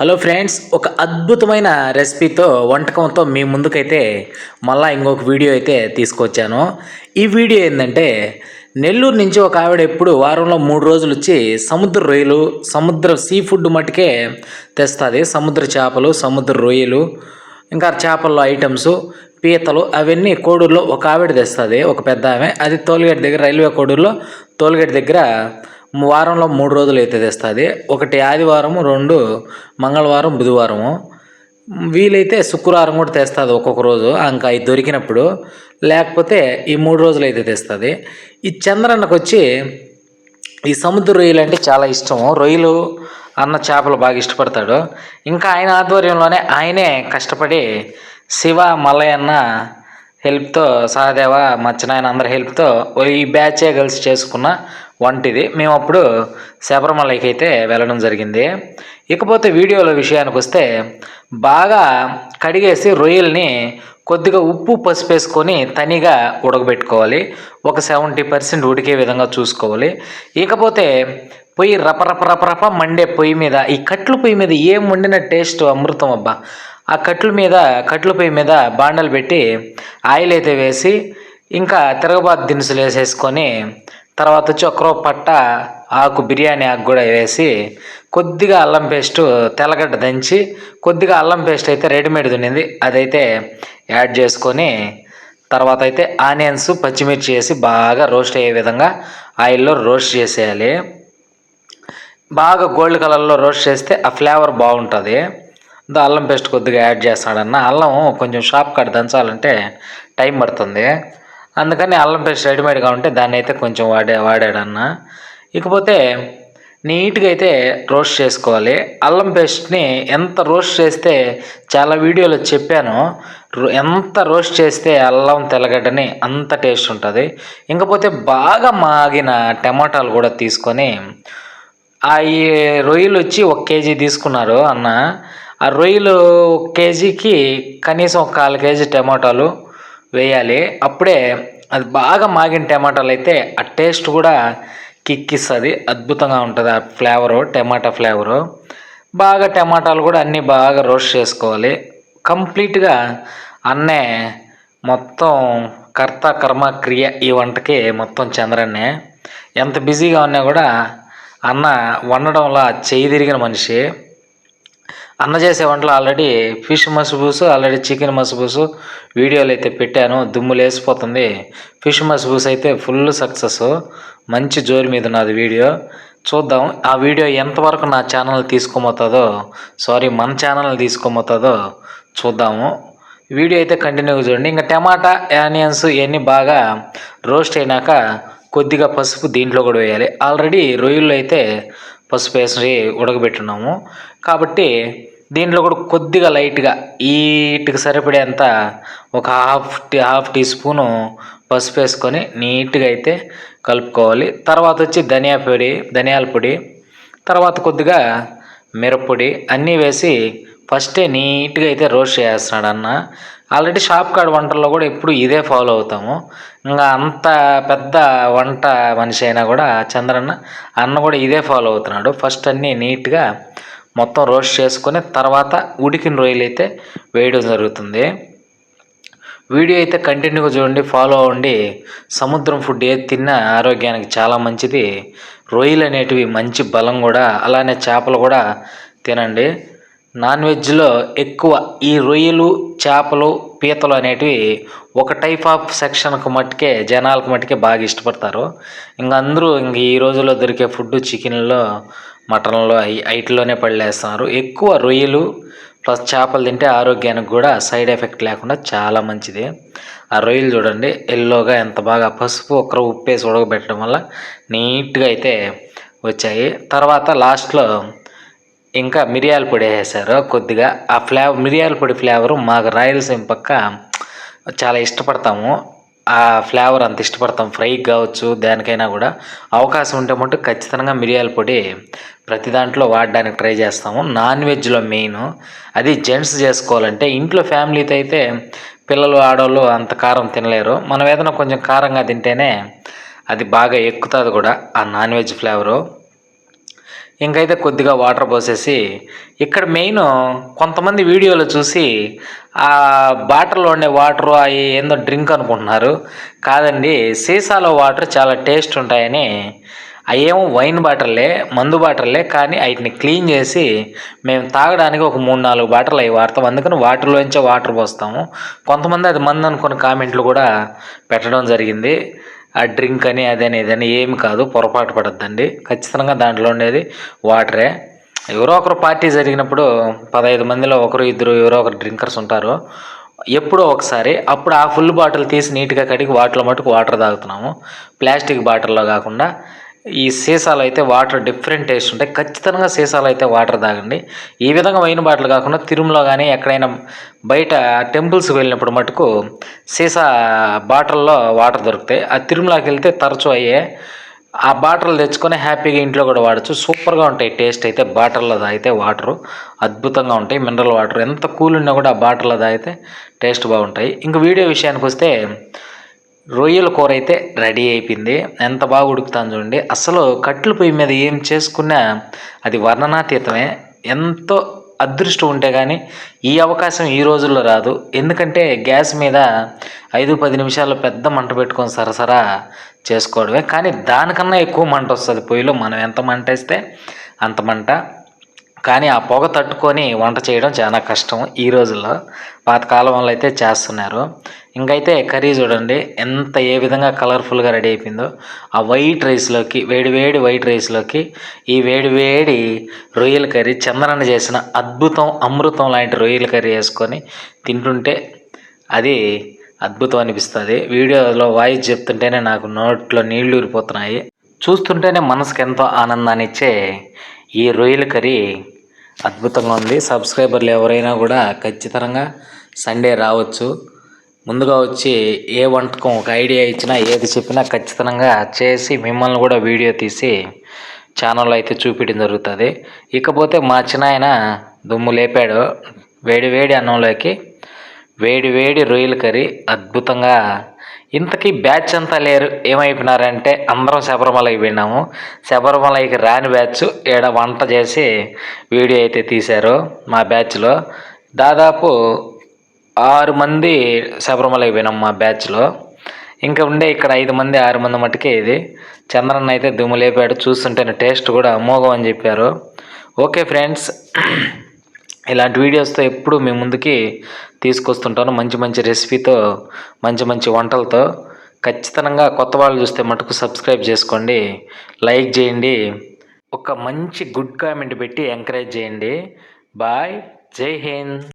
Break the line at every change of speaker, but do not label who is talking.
Hello friends ఒక అద్భుతమైన రెసిపీతో వంటకంతో మీ ముందుకైతే మళ్ళీ ఇంకొక వీడియో అయితే తీసుకొచ్చాను. ఈ వీడియో ఏంటంటే నెల్లూరు నుంచి ఒక ఆవిడ ఎప్పుడు వారంలో మూడు రోజులు వచ్చి సముద్ర రొయ్యలు సముద్ర సీ ఫుడ్ మట్టుకే తెస్తుంది. సముద్ర చేపలు సముద్ర రొయ్యలు ఇంకా చేపల్లో ఐటమ్స్ పీతలు అవన్నీ కోడూరులో ఒక ఆవిడ తెస్తుంది ఒక పెద్ద ఆమె. అది తోలుగేట్ దగ్గర రైల్వే కోడూరులో టోల్గేట్ దగ్గర వారంలో మూడు రోజులు అయితే తెస్తుంది. ఒకటి ఆదివారం రెండు మంగళవారం బుధవారము వీలైతే శుక్రవారం కూడా తెస్తుంది ఒక్కొక్క రోజు. ఇంకా ఇది దొరికినప్పుడు. లేకపోతే ఈ మూడు రోజులు అయితే తెస్తుంది. ఈ చంద్రన్నకు వచ్చి ఈ సముద్ర రొయ్యలు అంటే చాలా ఇష్టం రొయ్యలు అన్న చేపలు బాగా ఇష్టపడతాడు. ఇంకా ఆయన ఆధ్వర్యంలోనే ఆయనే కష్టపడి శివ మల్లయన్న హెల్ప్తో సహదేవ మచ్చనాయన అందరి హెల్ప్తో ఈ బ్యాచే కలిసి చేసుకున్న వంటిది. మేము అప్పుడు శబరిమలకి అయితే వెళ్ళడం జరిగింది. ఇకపోతే వీడియోల విషయానికి వస్తే బాగా కడిగేసి రొయ్యల్ని కొద్దిగా ఉప్పు పసుపు వేసుకొని తనిగా ఉడకబెట్టుకోవాలి. ఒక సెవెంటీ పర్సెంట్ ఉడికే విధంగా చూసుకోవాలి. ఇకపోతే పొయ్యి రపరపరపరప మండే పొయ్యి మీద ఈ కట్లు పొయ్యి మీద ఏం వండిన టేస్ట్ అమృతం అబ్బా. ఆ కట్ల మీద కట్ల పొయ్యి మీద బాండలు పెట్టి ఆయిల్ అయితే వేసి ఇంకా తిరగబాతు దినుసులు వేసేసుకొని తర్వాత వచ్చి ఒక్కరో పట్ట ఆకు బిర్యానీ ఆకు కూడా వేసి కొద్దిగా అల్లం పేస్ట్ తెల్లగడ్డ దంచి కొద్దిగా అల్లం పేస్ట్ అయితే రెడీమేడ్ ఉన్నింది అదైతే యాడ్ చేసుకొని తర్వాత అయితే ఆనియన్స్ పచ్చిమిర్చి వేసి బాగా రోస్ట్ అయ్యే విధంగా ఆయిల్లో రోస్ట్ చేసేయాలి. బాగా గోల్డ్ కలర్లో రోస్ట్ చేస్తే ఆ ఫ్లేవర్ బాగుంటుంది. దా అల్లం పేస్ట్ కొద్దిగా యాడ్ చేస్తాడన్న. అల్లం కొంచెం షాప్ కాడ దంచాలంటే టైం పడుతుంది. అందుకని అల్లం పేస్ట్ రెడీమేడ్గా ఉంటే దాన్ని అయితే కొంచెం వాడే వాడాడన్న. ఇకపోతే నీట్గా అయితే రోస్ట్ చేసుకోవాలి. అల్లం పేస్ట్ని ఎంత రోస్ట్ చేస్తే చాలా వీడియోలో చెప్పాను. రో- ఎంత రోస్ట్ చేస్తే అల్లం తెల్లగడ్డని అంత టేస్ట్ ఉంటుంది. ఇంకపోతే బాగా మాగిన టమాటాలు కూడా తీసుకొని ఆ ఈ రొయ్యలు వచ్చి ఒక కేజీ తీసుకున్నారు అన్న. ఆ రొయ్యలు ఒక కేజీకి కనీసం ఒక కాలు కేజీ టమాటాలు వేయాలి. అప్పుడే అది బాగా మాగిన టమాటాలు అయితే ఆ టేస్ట్ కూడా కిక్కిస్తుంది. అద్భుతంగా ఉంటుంది ఆ ఫ్లేవరు టమాటా ఫ్లేవరు. బాగా టమాటాలు కూడా అన్నీ బాగా రోస్ట్ చేసుకోవాలి. కంప్లీట్గా అన్నే మొత్తం కర్త కర్మ క్రియ ఈ వంటకి మొత్తం చంద్రన్నే. ఎంత బిజీగా ఉన్నా కూడా అన్న వండడంలో చేయి తిరిగిన మనిషి. అన్న చేసే వంటలు ఆల్రెడీ ఫిష్ మసుబూసు ఆల్రెడీ చికెన్ మసుబూసు వీడియోలు అయితే పెట్టాను దుమ్ము లేసిపోతుంది. ఫిష్ మసుబూస్ అయితే ఫుల్ సక్సెస్. మంచి జోరు మీద ఉన్నది వీడియో. చూద్దాం ఆ వీడియో ఎంతవరకు నా ఛానల్ తీసుకోమవుతుందో సారీ మన ఛానల్ తీసుకోమవుతుందో చూద్దాము. వీడియో అయితే కంటిన్యూగా చూడండి. ఇంకా టమాటా ఆనియన్స్ ఇవన్నీ బాగా రోస్ట్ అయినాక కొద్దిగా పసుపు దీంట్లో కూడా వేయాలి. ఆల్రెడీ రొయ్యల్లో అయితే పసుపు వేసి ఉడకబెట్టున్నాము. కాబట్టి దీంట్లో కూడా కొద్దిగా లైట్గా ఈటికి సరిపడేంత ఒక half tea half teaspoon పసుపు వేసుకొని నీట్గా అయితే కలుపుకోవాలి. తర్వాత వచ్చి ధనియా పొడి ధనియాల పొడి తర్వాత కొద్దిగా మిరప్పొడి అన్నీ వేసి ఫస్టే నీట్గా అయితే రోస్ట్ చేస్తున్నాడు అన్న. ఆల్రెడీ షాప్ కాడ వంటల్లో కూడా ఎప్పుడు ఇదే ఫాలో అవుతాము. ఇంకా అంత పెద్ద వంట మనిషి అయినా కూడా చంద్రన్న అన్న కూడా ఇదే ఫాలో అవుతున్నాడు. ఫస్ట్ అన్నీ నీట్గా మొత్తం రోస్ట్ చేసుకొని తర్వాత ఉడికిన రొయ్యలు అయితే వేయడం జరుగుతుంది. వీడియో అయితే కంటిన్యూగా చూడండి ఫాలో అవ్వండి. సముద్రం ఫుడ్ ఏది తిన్నా ఆరోగ్యానికి చాలా మంచిది. రొయ్యలు అనేటివి మంచి బలం కూడా అలానే చేపలు కూడా తినండి. నాన్ వెజ్లో ఎక్కువ ఈ రొయ్యలు చేపలు పీతలు అనేటివి ఒక టైప్ ఆఫ్ సెక్షన్కు మట్టుకే జనాలకు మట్టుకే బాగా ఇష్టపడతారు. ఇంక అందరూ ఇంక ఈ రోజుల్లో దొరికే ఫుడ్ చికెన్లో మటన్లో ఐటిలోనే పడలేస్తున్నారు ఎక్కువ రొయ్యలు ప్లస్ చేపలు తింటే ఆరోగ్యానికి కూడా సైడ్ ఎఫెక్ట్ లేకుండా చాలా మంచిది. ఆ రొయ్యలు చూడండి ఎల్లోగా ఎంత బాగా పసుపు ఒక్కరు ఉప్పేసి ఉడకబెట్టడం వల్ల నీట్గా అయితే వచ్చాయి. తర్వాత లాస్ట్లో ఇంకా మిరియాల పొడి వేసేసారు కొద్దిగా ఆ ఫ్లేవర్ మిరియాల పొడి ఫ్లేవరు మాకు రాయలసీమ పక్క చాలా ఇష్టపడతాము. ఆ ఫ్లేవర్ అంత ఇష్టపడతాం. ఫ్రై కావచ్చు దానికైనా కూడా. అవకాశం ఉంటే మటు ఖచ్చితంగా మిరియాల పొడి ప్రతి దాంట్లో వాడడానికి ట్రై చేస్తాము. నాన్ వెజ్లో మెయిన్ అది జెంట్స్ చేసుకోవాలంటే ఇంట్లో ఫ్యామిలీతో అయితే పిల్లలు ఆడవాళ్ళు అంత కారం తినలేరు. మనం ఏదైనా కొంచెం కారంగా తింటేనే అది బాగా ఎక్కుతుంది కూడా ఆ నాన్ వెజ్ ఫ్లేవరు. ఇంకైతే కొద్దిగా వాటర్ పోసేసి ఇక్కడ మెయిన్ కొంతమంది వీడియోలు చూసి ఆ బాటిల్లో ఉండే వాటర్ అవి ఏందో డ్రింక్ అనుకుంటున్నారు. కాదండి సీసాలో వాటర్ చాలా టేస్ట్ ఉంటాయని అవేమో వైన్ బాటిల్లే మందు బాటిల్లే కానీ వాటిని క్లీన్ చేసి మేము తాగడానికి ఒక మూడు నాలుగు బాటిల్ అవి వాడతాం. అందుకని వాటర్లోంచే వాటర్ పోస్తాము. కొంతమంది అది మందు అనుకున్న కామెంట్లు కూడా పెట్టడం జరిగింది. ఆ డ్రింక్ అని అదని ఇదని ఏమి కాదు పొరపాటు పడద్దండి. ఖచ్చితంగా దాంట్లో ఉండేది వాటరే. ఎవరో ఒకరు పార్టీ జరిగినప్పుడు పదహైదు మందిలో ఒకరు ఇద్దరు ఎవరో ఒకరు డ్రింకర్స్ ఉంటారు. ఎప్పుడో ఒకసారి అప్పుడు ఆ ఫుల్ బాటిల్ తీసి నీట్గా కడిగి వాటిలో మటుకు వాటర్ తాగుతున్నాము. ప్లాస్టిక్ బాటిల్లో కాకుండా ఈ సీసాలు అయితే వాటర్ డిఫరెంట్ టేస్ట్ ఉంటాయి. ఖచ్చితంగా సీసాలు అయితే వాటర్ తాగండి. ఈ విధంగా వైన్ బాటిల్ కాకుండా తిరుమల కానీ ఎక్కడైనా బయట టెంపుల్స్కి వెళ్ళినప్పుడు మటుకు సీసా బాటిల్లో వాటర్ దొరుకుతాయి. ఆ తిరుమలకి వెళ్తే తరచూ అయ్యే ఆ బాటిల్ తెచ్చుకొని హ్యాపీగా ఇంట్లో కూడా వాడచ్చు. సూపర్గా ఉంటాయి. టేస్ట్ అయితే బాటిల్లో తాగితే వాటరు అద్భుతంగా ఉంటాయి. మినరల్ వాటర్ ఎంత కూల్ ఉన్నా కూడా ఆ బాటిల్లో తాగితే టేస్ట్ బాగుంటాయి. ఇంక వీడియో విషయానికి వస్తే రొయ్యల కూర అయితే రెడీ అయిపోయింది. ఎంత బాగా ఉడుకుతాను చూడండి. అసలు కట్టెల పొయ్యి మీద ఏం చేసుకున్నా అది వర్ణనాతీతమే. ఎంతో అదృష్టం ఉంటే కానీ ఈ అవకాశం ఈ రోజుల్లో రాదు. ఎందుకంటే గ్యాస్ మీద ఐదు పది నిమిషాలు పెద్ద మంట పెట్టుకొని సరసరా చేసుకోవడమే. కానీ దానికన్నా ఎక్కువ మంట వస్తుంది పొయ్యిలో. మనం ఎంత మంట వేస్తే అంత మంట. కానీ ఆ పొగ తట్టుకొని వంట చేయడం చాలా కష్టం ఈ రోజుల్లో. పాతకాలం వల్ల అయితే చేస్తున్నారు. ఇంకైతే కర్రీ చూడండి ఎంత ఏ విధంగా కలర్ఫుల్గా రెడీ అయిపోయిందో. ఆ వైట్ రైస్లోకి వేడి వేడి వైట్ రైస్లోకి ఈ వేడి వేడి రొయ్యల కర్రీ చంద్రన్న చేసిన అద్భుతం అమృతం లాంటి రొయ్యల కర్రీ వేసుకొని తింటుంటే అది అద్భుతం అనిపిస్తుంది. వీడియోలో వాయిస్ చెప్తుంటేనే నాకు నోట్లో నీళ్ళు ఊరిపోతున్నాయి. చూస్తుంటేనే మనసుకు ఎంతో ఆనందాన్ని ఇచ్చే ఈ రొయ్యల కర్రీ అద్భుతంగా ఉంది. సబ్స్క్రైబర్లు ఎవరైనా కూడా ఖచ్చితంగా సండే రావచ్చు. ముందుగా వచ్చి ఏ వంటకం ఒక ఐడియా ఇచ్చినా ఏది చెప్పినా ఖచ్చితంగా చేసి మిమ్మల్ని కూడా వీడియో తీసి ఛానల్లో అయితే చూపించడం జరుగుతుంది. ఇకపోతే మా చిన్నాయన దుమ్ము లేపాడు. వేడి వేడి అన్నంలోకి వేడి వేడి రొయ్యల కర్రీ అద్భుతంగా ఇంతకీ బ్యాచ్ అంతా లేరు. ఏమైపోయినారంటే అందరం శబరిమలకి పోయినాము. శబరిమలకి రాని బ్యాచ్ ఈడ వంట చేసి వీడియో అయితే తీశారు మా బ్యాచ్లో. దాదాపు ఆరు మంది శబరిమలకి పోయినాం మా బ్యాచ్లో. ఇంకా ఉండే ఇక్కడ ఐదు మంది ఆరు మంది మట్టుకే ఇది. చంద్రన్న అయితే దుమ్ము లేపాడు. చూస్తుంటేనే టేస్ట్ కూడా అమోఘం అని చెప్పారు. ఓకే ఫ్రెండ్స్ ఇలాంటి వీడియోస్తో ఎప్పుడు మీ ముందుకి తీసుకొస్తుంటాను. మంచి మంచి రెసిపీతో మంచి మంచి వంటలతో. ఖచ్చితంగా కొత్త వాళ్ళు చూస్తే మటుకు సబ్స్క్రైబ్ చేసుకోండి. లైక్ చేయండి. ఒక మంచి గుడ్ కామెంట్ పెట్టి ఎంకరేజ్ చేయండి. బాయ్. జై హింద్.